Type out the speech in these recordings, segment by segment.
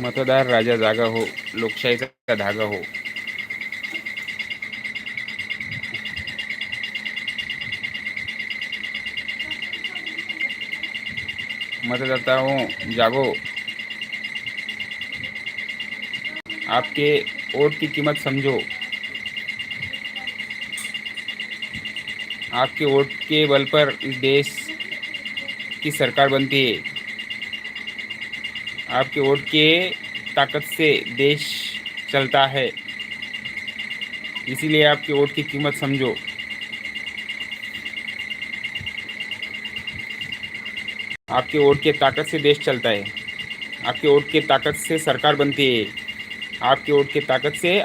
मतदार राजा जागा हो लोकशाहीचा धागा हो. मतदाता हो जागो. आपके वोट की कीमत समझो. आपके वोट के बल पर इस देश की सरकार बनती है. आपके वोट के ताकत से देश चलता है। इसीलिए आपके वोट की कीमत समझो। आपके वोट के ताकत से देश चलता है। आपके वोट के ताकत से सरकार बनती है। आपके वोट के ताकत से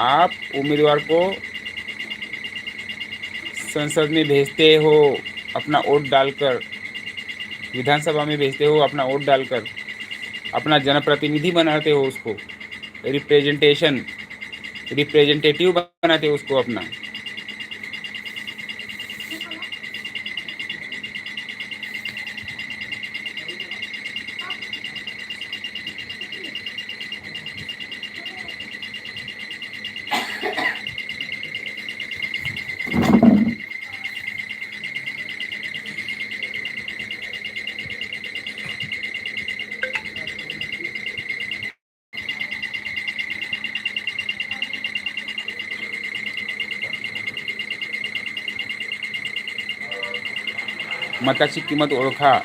आप उम्मीदवार को संसद में भेजते हो, अपना वोट डालकर, विधानसभा में भेजते हो, अपना वोट डालकर। अपना जनप्रतिनिधि बनाते हो उसको रिप्रेजेंटेशन रिप्रेजेंटेटिव बनाते हो उसको अपना। मताची किंमत ओळखा.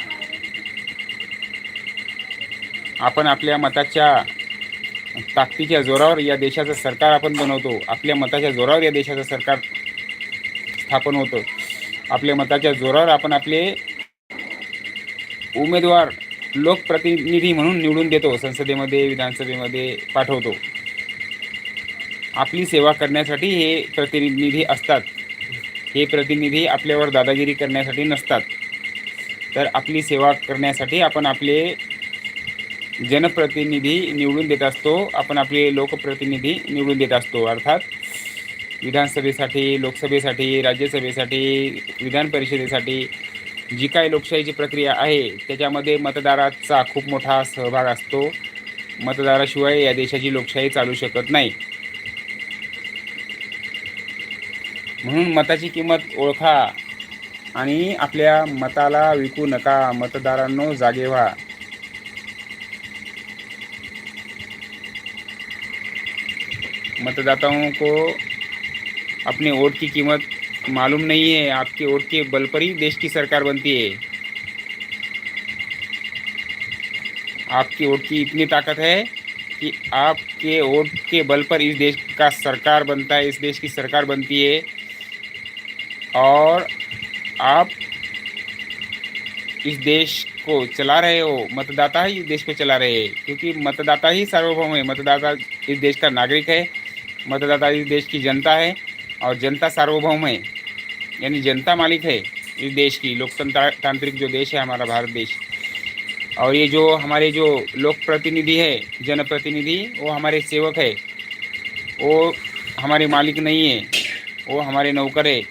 आपण आपल्या मताच्या ताकदीच्या जोरावर या देशाचं सरकार आपण बनवतो. आपल्या मताच्या जोरावर या देशाचं सरकार स्थापन होतं. आपल्या मताच्या जोरावर आपण आपले उमेदवार लोकप्रतिनिधी म्हणून निवडून देतो. संसदेमध्ये विधानसभेमध्ये पाठवतो. आपली सेवा करण्यासाठी हे प्रतिनिधी असतात. हे प्रतिनिधी आपल्यावर दादागिरी करण्यासाठी नसतात. तर आपली सेवा करण्यासाठी आपण आपले जनप्रतिनिधी निवडून देत असतो. आपण आपले लोकप्रतिनिधी निवडून देत असतो. अर्थात विधानसभेसाठी लोकसभेसाठी राज्यसभेसाठी विधान परिषदेसाठी जी काही लोकशाहीची प्रक्रिया आहे त्याच्यामध्ये मतदाराचा खूप मोठा सहभाग असतो. मतदाराशिवाय या देशाची लोकशाही चालू शकत नाही. म्हणून मताची किंमत ओळखा. आणि आपल्या मताला विकू नका, मतदारांनो, जागे व्हा. मतदाताओं को अपने वोट की कीमत मालूम नहीं है, आपके वोट के बल पर ही देश की सरकार बनती है. आपके वोट की इतनी ताकत है कि आपके वोट के बल पर इस देश का सरकार बनता है, इस देश की सरकार बनती है. और आप इस देश को चला रहे हो, मतदाता ही इस देश को चला रहे हैं, क्योंकि मतदाता ही सार्वभौम है। मतदाता इस देश का नागरिक है, मतदाता इस देश की जनता है और जनता सार्वभौम है, यानी जनता मालिक है इस देश की लोकतंत्र तांत्रिक जो देश है हमारा भारत देश। और ये जो हमारे जो लोक प्रतिनिधि है, जनप्रतिनिधि, वो हमारे सेवक है, वो हमारे मालिक नहीं है, वो हमारे नौकर है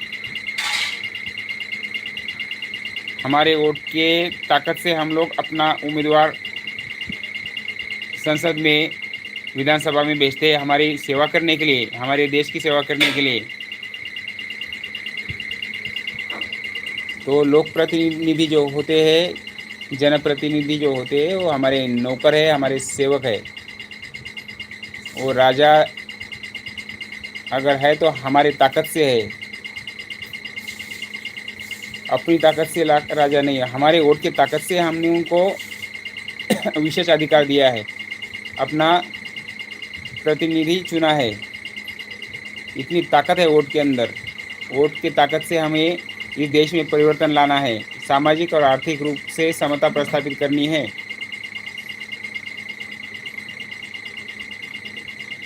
हमारे वोट के ताकत से हम लोग अपना उम्मीदवार संसद में, विधानसभा में भेजते हैं हमारी सेवा करने के लिए, हमारे देश की सेवा करने के लिए। तो लोक प्रतिनिधि जो होते हैं, जनप्रतिनिधि जो होते हैं, वो हमारे नौकर है, हमारे सेवक है। वो राजा अगर है तो हमारे ताकत से है। अपनी ताकत से राजा नहीं है। हमारे वोट की ताकत से हमने उनको विशेष अधिकार दिया है। अपना प्रतिनिधि चुना है। इतनी ताकत है वोट के अंदर। वोट की ताकत से हमें इस देश में परिवर्तन लाना है। सामाजिक और आर्थिक रूप से समता प्रस्थापित करनी है।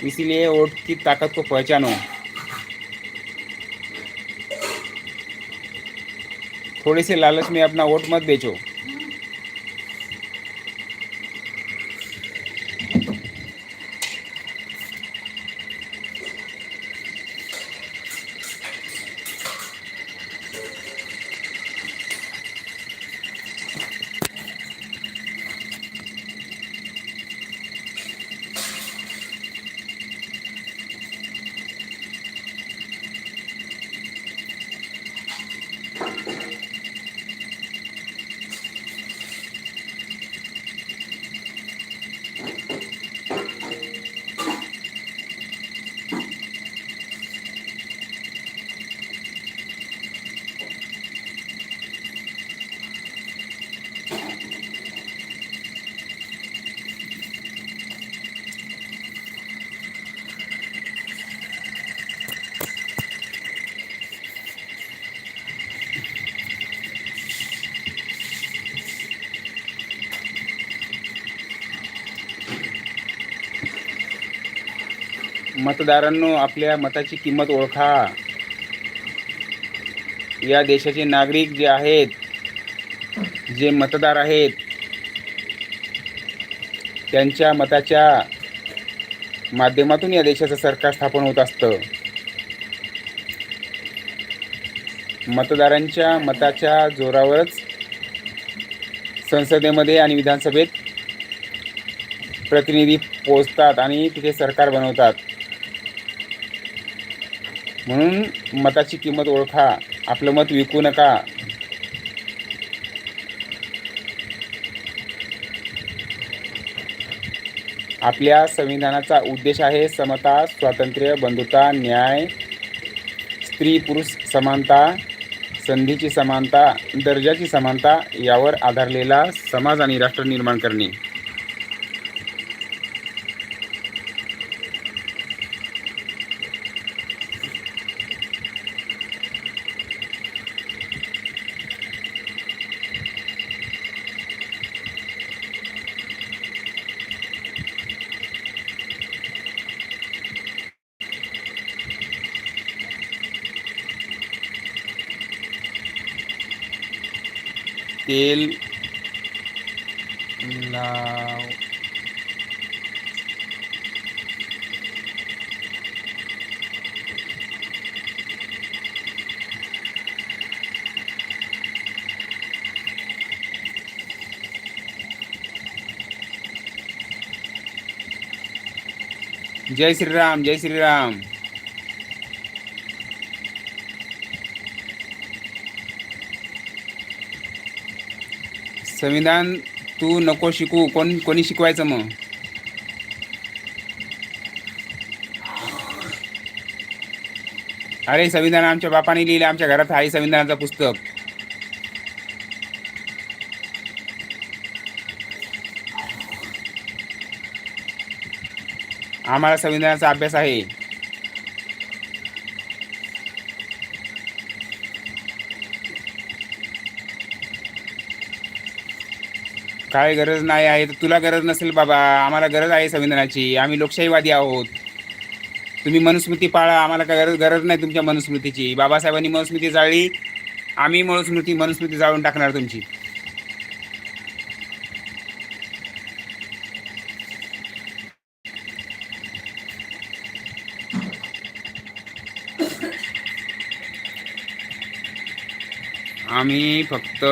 इसीलिए वोट की ताकत को पहचानो। थोड़े से लालच में अपना वोट मत बेचो मतदारांनो आपल्या मताची किंमत ओळखा. या देशाचे नागरिक जे आहेत जे मतदार आहेत त्यांच्या मताच्या माध्यमातून या देशाचं सरकार स्थापन होत असतं. मतदारांच्या मताच्या जोरावरच संसदेमध्ये आणि विधानसभेत प्रतिनिधी पोचतात आणि तिथे सरकार बनवतात. म्हणून मताची किंमत ओळखा आपलं मत विकू नका. आपल्या संविधानाचा उद्देश आहे समता स्वातंत्र्य बंधुता न्याय स्त्री पुरुष समानता संधीची समानता दर्जाची समानता यावर आधारलेला समाज आणि राष्ट्र निर्माण करणे. तेल लाव. जय श्रीराम जय श्रीराम. संविधान तू नको शिकू कोण कोणी शिकवायचं मग? अरे संविधान आमच्या बापाने लिहिलं आमच्या घरात आहे संविधानाचं पुस्तक. आम्हाला संविधानाचा अभ्यास आहे. काय गरज नाही आहे तर तुला गरज नसेल बाबा. आम्हाला गरज आहे संविधानाची. आम्ही लोकशाहीवादी आहोत. तुम्ही मनुस्मृती पाळा. आम्हाला काय गरज गरज नाही तुमच्या मनुस्मृतीची. बाबासाहेबांनी मनुस्मृती जाळली. आम्ही मनुस्मृती मनुस्मृती जाळून टाकणार तुमची. आम्ही फक्त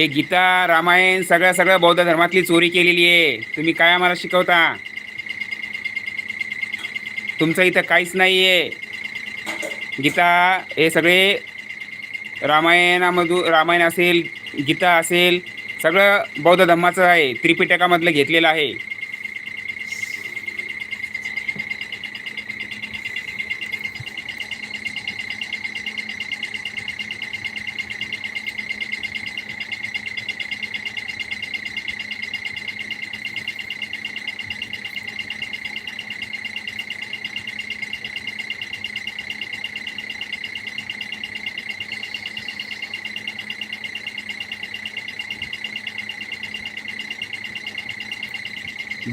हे गीता रामायण सगळं सगळं बौद्ध धर्मातली चोरी केलेली आहे. तुम्ही काय आम्हाला शिकवता? तुमचं इथं काहीच नाही आहे गीता हे सगळे रामायणामधून रामायण असेल गीता असेल सगळं बौद्ध धर्माचं आहे. त्रिपिटकामधलं घेतलेलं आहे.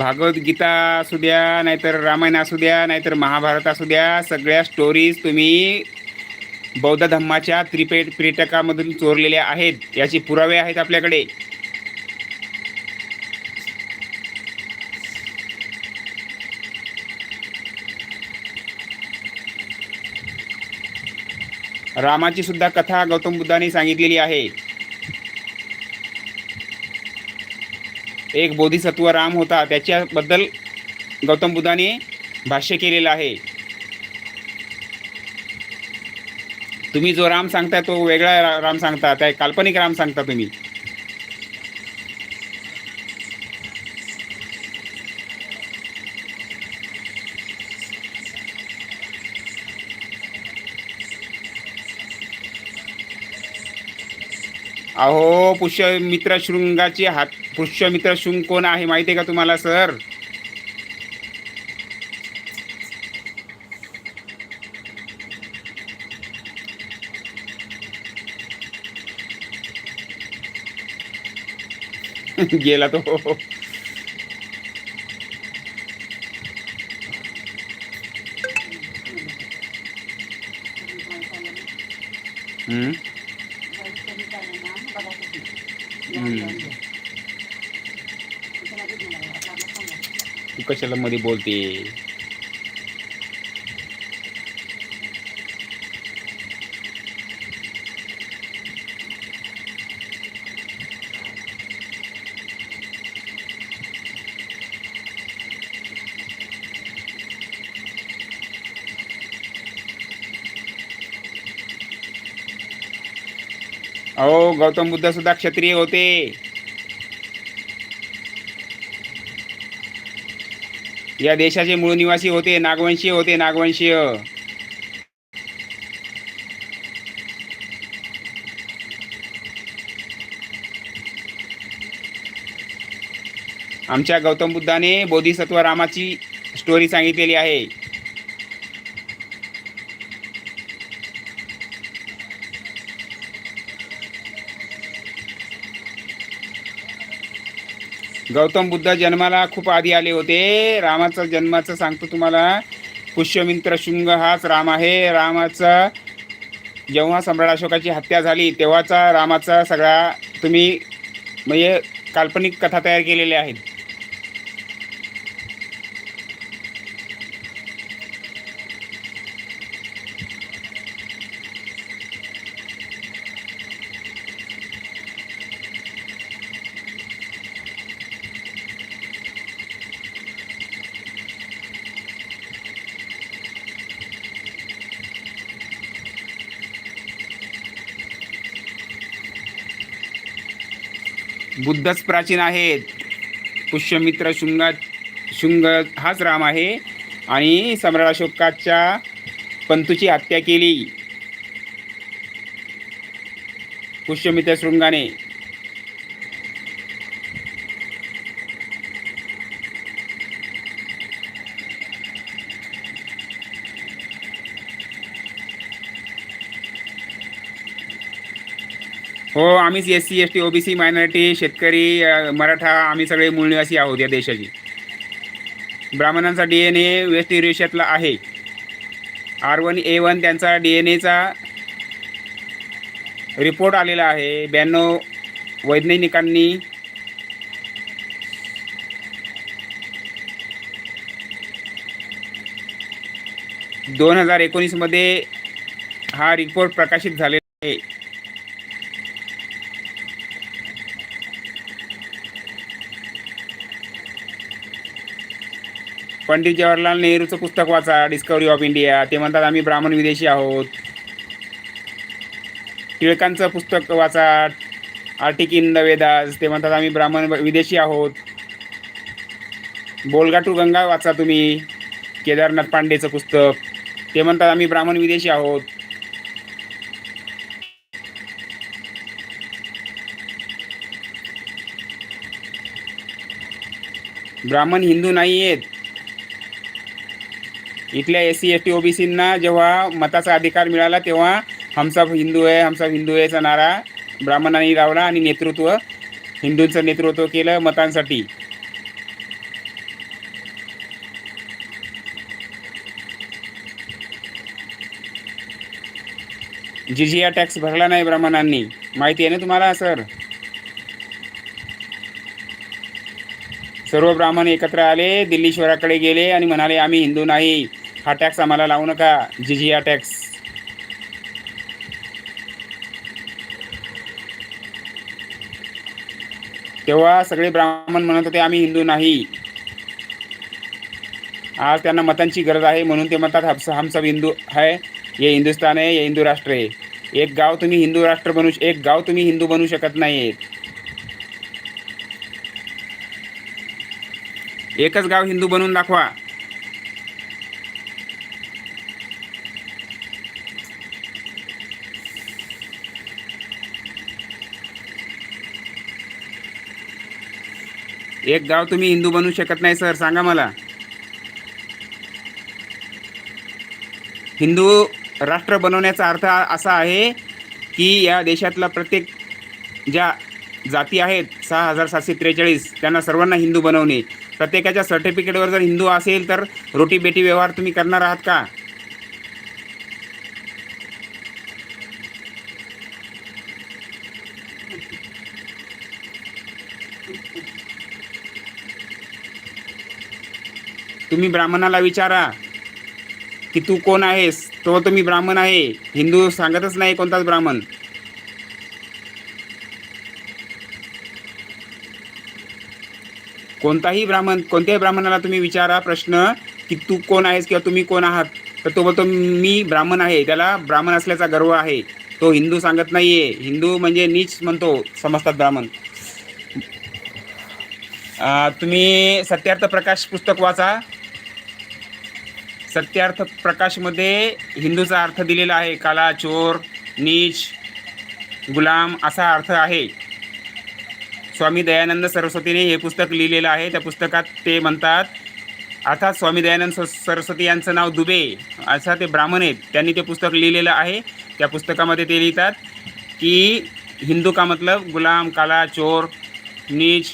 भागवद्गीता असू द्या नाहीतर रामायण असू द्या नाहीतर महाभारत असू द्या सगळ्या स्टोरीज तुम्ही बौद्ध धम्माच्या त्रिपेट पर्यटकामधून चोरलेल्या आहेत याचे पुरावे आहेत आपल्याकडे. रामाची सुद्धा कथा गौतम बुद्धाने सांगितलेली आहे. एक बोधिसत्व राम होता. त्याच्याबद्दल गौतम बुद्धाने भाष्य केलेलं आहे. तुम्ही जो राम सांगता तो वेगळा राम सांगता. त्या काल्पनिक राम सांगता तुम्ही. अहो पुष्यमित्र शृंगाची हात पुष्यमित्र शृंग कोण आहे माहिती आहे का तुम्हाला सर? गेला तो. हम्म? तू कशाला मध्ये बोलते अहो गौतम बुद्ध सुद्धा क्षत्रिय होते. या देशाचे मूळ निवासी होते नागवंशीय होते नागवंशीय. आमच्या गौतम बुद्धाने बोधिसत्व रामाची स्टोरी सांगितलेली आहे. गौतम बुद्ध जन्माला खूप आधी आले होते. रामाचा जन्माचं सांगतो तुम्हाला. पुष्यमित्र शृंग हाच राम आहे. रामाचा जेव्हा सम्राट अशोकाची हत्या झाली तेव्हाचा रामाचा सगळा तुम्ही म्हणजे काल्पनिक कथा तयार केलेल्या आहेत. बुद्धच प्राचीन आहेत. पुष्यमित्र शृंगा शृंग हाच राम आहे. आणि सम्राट अशोकाच्या पंतूची हत्या केली. पुष्यमित्र शृंगाने. हो आम्हीच S C S T OBC minority शेतकरी अ, मराठा आम्ही सगळे मूळ निवासी आहोत या देशाची. ब्राह्मणांचा डी एन ए वेस्ट युरेशियातला आहे. आर वन ए वन त्यांचा डी एन एचा रिपोर्ट आलेला आहे. ब्याण्णव वैज्ञानिकांनी दोन हजार एकोणीसमध्ये हा रिपोर्ट प्रकाशित झालेला आहे पंडित जवाहरलाल नेहरूचं पुस्तक वाचा डिस्कवरी ऑफ इंडिया ते म्हणतात आम्ही ब्राह्मण विदेशी आहोत. टिळकांचं पुस्तक वाचा आर्टिक इन द वेदास ते म्हणतात आम्ही ब्राह्मण विदेशी आहोत. बोलगाटू गंगा वाचा तुम्ही केदारनाथ पांडेचं पुस्तक. ते म्हणतात आम्ही ब्राह्मण विदेशी आहोत. ब्राह्मण हिंदू नाही आहेत इथल्या एस सी एस टी ओबीसींना जेव्हा मताचा अधिकार मिळाला तेव्हा हमसब हिंदू आहे हमसब हिंदू आहेचा नारा ब्राह्मणांनी लावला आणि नेतृत्व हिंदूंचं नेतृत्व केलं मतांसाठी. जिजिया टॅक्स भरला नाही ब्राह्मणांनी. माहिती आहे ना तुम्हाला सर? सर्व ब्राह्मण एकत्र आले दिल्लीश्वराकडे गेले आणि म्हणाले आम्ही हिंदू नाही. हा टॅक्स आम्हाला लावू नका जिजिया टॅक्स. तेव्हा सगळे ब्राह्मण म्हणत होते आम्ही हिंदू नाही. आज त्यांना मतांची गरज आहे म्हणून ते म्हणतात हम हम सब हिंदू है ये हिंदुस्तान आहे ये हिंदू राष्ट्र आहे एक गाव तुम्ही हिंदू राष्ट्र बनू एक गाव तुम्ही हिंदू बनू शकत नाही एकच गाव हिंदू बनवून दाखवा. एक गाव तुम्ही हिंदू बनवू शकत नाही सर. सांगा मला. हिंदू राष्ट्र बनवण्याचा अर्थ असा आहे की या देशातला प्रत्येक ज्या जाती आहेत सहा हजार सातशे त्रेचाळीस त्यांना सर्वांना हिंदू बनवणे. प्रत्येकाच्या सर्टिफिकेटवर जर हिंदू असेल तर रोटी बेटी व्यवहार तुम्ही करणार आहात का? तुम्ही ब्राह्मणाला विचारा की तू कोण आहेस? तो तुम्ही ब्राह्मण आहे. हिंदू सांगतच नाही कोणताच ब्राह्मण. कोणताही ब्राह्मण कोणत्याही ब्राह्मणाला तुम्ही विचारा प्रश्न की तू कोण आहेस किंवा तुम्ही कोण आहात? तर तो बोलतो मी ब्राह्मण आहे. त्याला ब्राह्मण असल्याचा गर्व आहे. तो हिंदू सांगत नाही आहे हिंदू म्हणजे नीच म्हणतो समजतात ब्राह्मण. तुम्ही सत्यार्थ प्रकाश पुस्तक वाचा. सत्यार्थ प्रकाशमध्ये हिंदूचा अर्थ दिलेला आहे काला चोर नीच गुलाम असा अर्थ आहे. स्वामी दयानंद सरस्वतीने हे पुस्तक लिहिलेलं आहे. त्या पुस्तकात ते म्हणतात अर्थात स्वामी दयानंद स- सरस्वती यांचं नाव दुबे असा ते ब्राह्मण आहेत. त्यांनी ते पुस्तक लिहिलेलं आहे. त्या पुस्तकामध्ये ते लिहितात की हिंदू का मतलब गुलाम काला चोर नीच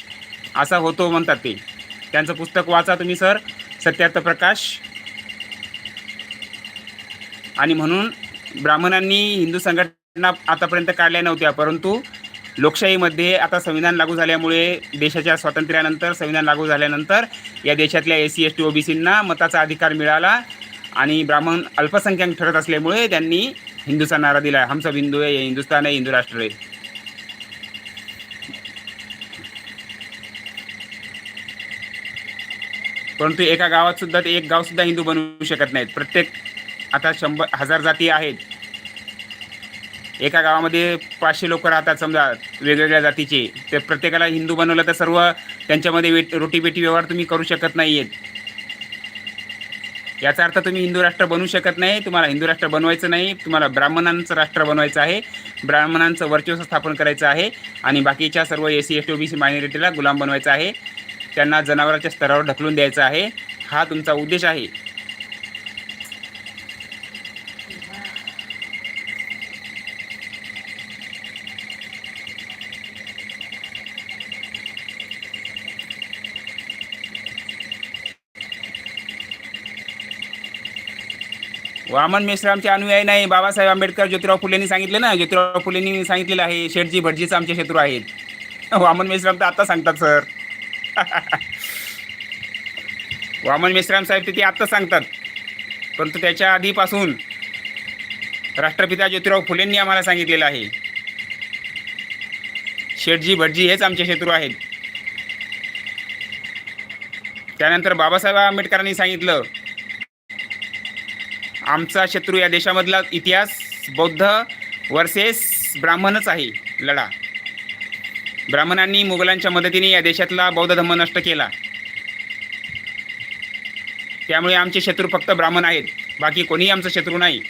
असा होतो म्हणतात ते. त्यांचं पुस्तक वाचा तुम्ही सर. सत्यार्थ प्रकाश. आणि म्हणून ब्राह्मणांनी हिंदू संघटना आतापर्यंत काढल्या नव्हत्या परंतु लोकशाहीमध्ये आता संविधान लागू झाल्यामुळे देशाच्या स्वातंत्र्यानंतर संविधान लागू झाल्यानंतर या देशातल्या एस सी एस टी ओबीसींना मताचा अधिकार मिळाला आणि ब्राह्मण अल्पसंख्याक ठरत असल्यामुळे त्यांनी हिंदूचा नारा दिला. हमचा हिंदू आहे हिंदुस्थान आहे हिंदू राष्ट्र आहे परंतु एका गावात सुद्धा ते एक गाव सुद्धा हिंदू बनवू शकत नाहीत. प्रत्येक आता शंभर हजार जाती आहेत. एका गावामध्ये पाचशे लोक राहतात समजा वेगवेगळ्या जातीचे. ते प्रत्येकाला हिंदू बनवलं तर सर्व त्यांच्यामध्ये वेट रोटी बेटी व्यवहार तुम्ही करू शकत नाही आहेत याचा अर्थ तुम्ही हिंदू राष्ट्र बनवू शकत नाही तुम्हाला हिंदू राष्ट्र बनवायचं नाही तुम्हाला ब्राह्मणांचं राष्ट्र बनवायचं आहे ब्राह्मणांचं वर्चस्व स्थापन करायचं आहे आणि बाकीच्या सर्व S C S T OBC मायनॉरिटीला गुलाम बनवायचं आहे. त्यांना जनावरांच्या स्तरावर ढकलून द्यायचा आहे. हा तुमचा उद्देश आहे. वामन मेश्रामचे अनुयायी नाही. बाबासाहेब आंबेडकर ज्योतिराव फुलेंनी सांगितलं ना ज्योतिराव फुलेंनी सांगितलेलं आहे शेठजी भटजीचं आमचे शत्रू आहेत. वामन मेश्राम तर आत्ता सांगतात सर. वामन मेश्राम साहेब ते आत्ता सांगतात. परंतु त्याच्या आधीपासून राष्ट्रपिता ज्योतिराव फुलेंनी आम्हाला सांगितलेलं आहे. शेठजी भटजी हेच आमचे शत्रू आहेत. त्यानंतर बाबासाहेब आंबेडकरांनी सांगितलं आमचा शत्रू या देशामधला इतिहास बौद्ध वर्सेस ब्राह्मणच आहे लढा. ब्राह्मणांनी मुघलांच्या मदतीने या देशातला बौद्ध धम्म नष्ट केला. त्यामुळे आमचे शत्रू फक्त ब्राह्मण आहेत बाकी कोणीही आमचं शत्रू नाही.